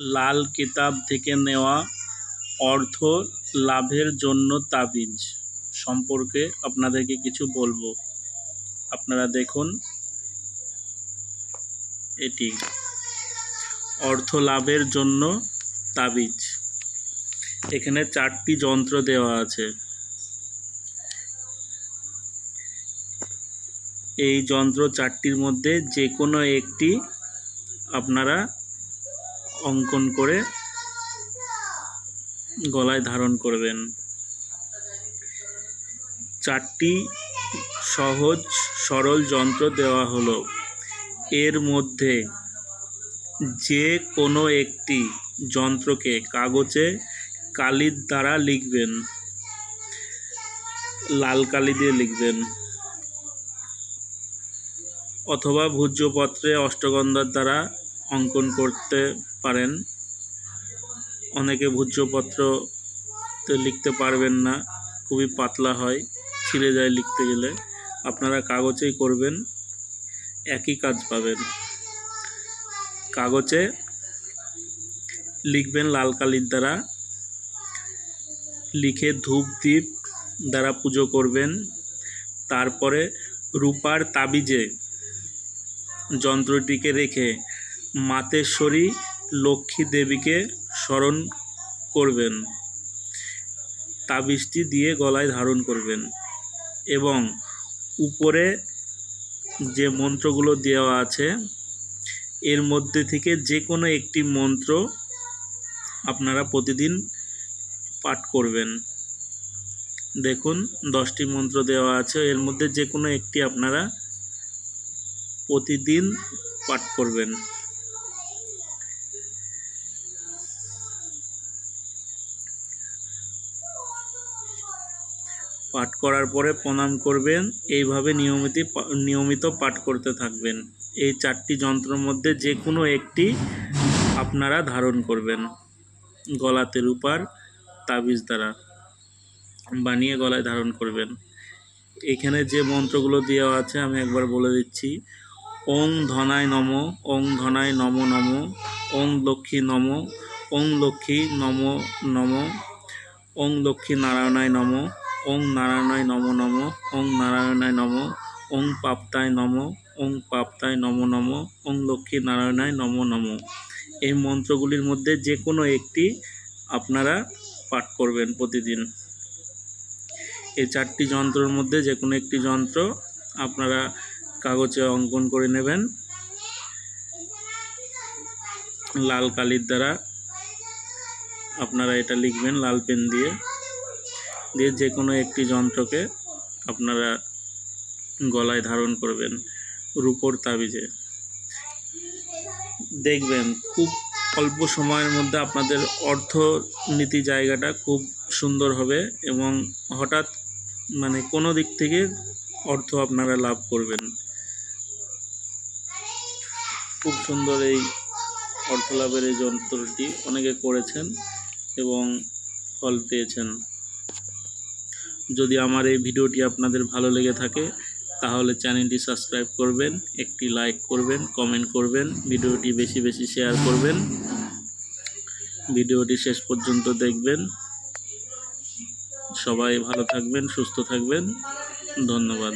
লাল কিতাব থেকে নেওয়া অর্থ লাভের জন্য তাবিজ সম্পর্কে আপনাদেরকে কিছু বলব। আপনারা দেখুন, এটি অর্থ লাভের জন্য তাবিজ। এখানে চারটি যন্ত্র দেওয়া আছে। এই যন্ত্র চারটির মধ্যে যে কোনো একটি আপনারা অঙ্কন করে গলায় ধারণ করবেন। চারটি সহজ সরল যন্ত্র দেওয়া হলো। এর মধ্যে যে কোনো একটি যন্ত্রকে কাগজে কালির দ্বারা লিখবেন। লাল কালি দিয়ে লিখবেন। অথবা ভূজ্যপত্রে অষ্টগন্ধার দ্বারা অঙ্কন করতে পারেন। অনেকে ভূজ্যপত্রতে লিখতে পারবেন না, খুবই পাতলা হয়, ছিঁড়ে যায় লিখতে গেলে। আপনারা কাগজেই করবেন, একই কাজ পাবেন। কাগজে লিখবেন লাল কালির দ্বারা। লিখে ধূপ দ্বীপ দ্বারা পুজো করবেন। তারপরে রূপার তাবিজে যন্ত্রটিকে রেখে মাতেশ্বরী লক্ষ্মী দেবীকে স্মরণ করবেন। তাবিজটি দিয়ে গলায় ধারণ করবেন এবং উপরে যে মন্ত্রগুলো দেওয়া আছে, এর মধ্যে থেকে যে কোনো একটি মন্ত্র আপনারা প্রতিদিন পাঠ করবেন। দেখুন, দশটি মন্ত্র দেওয়া আছে, এর মধ্যে যে কোনো একটি আপনারা প্রতিদিন পাঠ করবেন। পাঠ করার পরে প্রণাম করবেন। এইভাবে নিয়মিত নিয়মিত পাঠ করতে থাকবেন। এই চারটি যন্ত্রের মধ্যে যে কোনো একটি আপনারা ধারণ করবেন। গলাতে রূপার তাবিজ দ্বারা বানিয়ে গলায় ধারণ করবেন। এখানে যে মন্ত্রগুলো দেওয়া আছে আমি একবার বলে দিচ্ছি। ওং ধনায় নম, ওং ধনায় নম নম, ওং লক্ষ্মী নম, ওং লক্ষ্মী নম নম, ওং লক্ষ্মী নারায়ণায় নম ওং নারায়ণায় নম নম, ওং নারায়ণায় নম, ওং পাপ্তায় নম, ওং পাপ্তায় নম নম, ওং লক্ষ্মী নারায়ণায় নম নম। এই মন্ত্রগুলির মধ্যে যে কোনো একটি আপনারা পাঠ করবেন প্রতিদিন। এই চারটি যন্ত্রের মধ্যে যে কোনো একটি যন্ত্র আপনারা কাগজে অঙ্কন করে নেবেন। লাল কালির দ্বারা আপনারা এটা লিখবেন, লাল পেন দিয়ে। দিয়ে যে কোনো একটি যন্ত্রকে আপনারা গলায় ধারণ করবেন রূপোর তাবিজে। দেখবেন, খুব অল্প সময়ের মধ্যে আপনাদের অর্থনীতি জায়গাটা খুব সুন্দর হবে এবং হঠাৎ মানে কোনো দিক থেকে অর্থ আপনারা লাভ করবেন। খুব সুন্দর এই অর্থ লাভের এই যন্ত্রটি অনেকে করেছেন এবং ফল পেয়েছেন। যদি আমার এই ভিডিওটি আপনাদের ভালো লেগে থাকে, তাহলে চ্যানেলটি সাবস্ক্রাইব করবেন, একটি লাইক করবেন, কমেন্ট করবেন, ভিডিওটি বেশি বেশি শেয়ার করবেন। ভিডিওটি শেষ পর্যন্ত দেখবেন। সবাই ভালো থাকবেন, সুস্থ থাকবেন। ধন্যবাদ।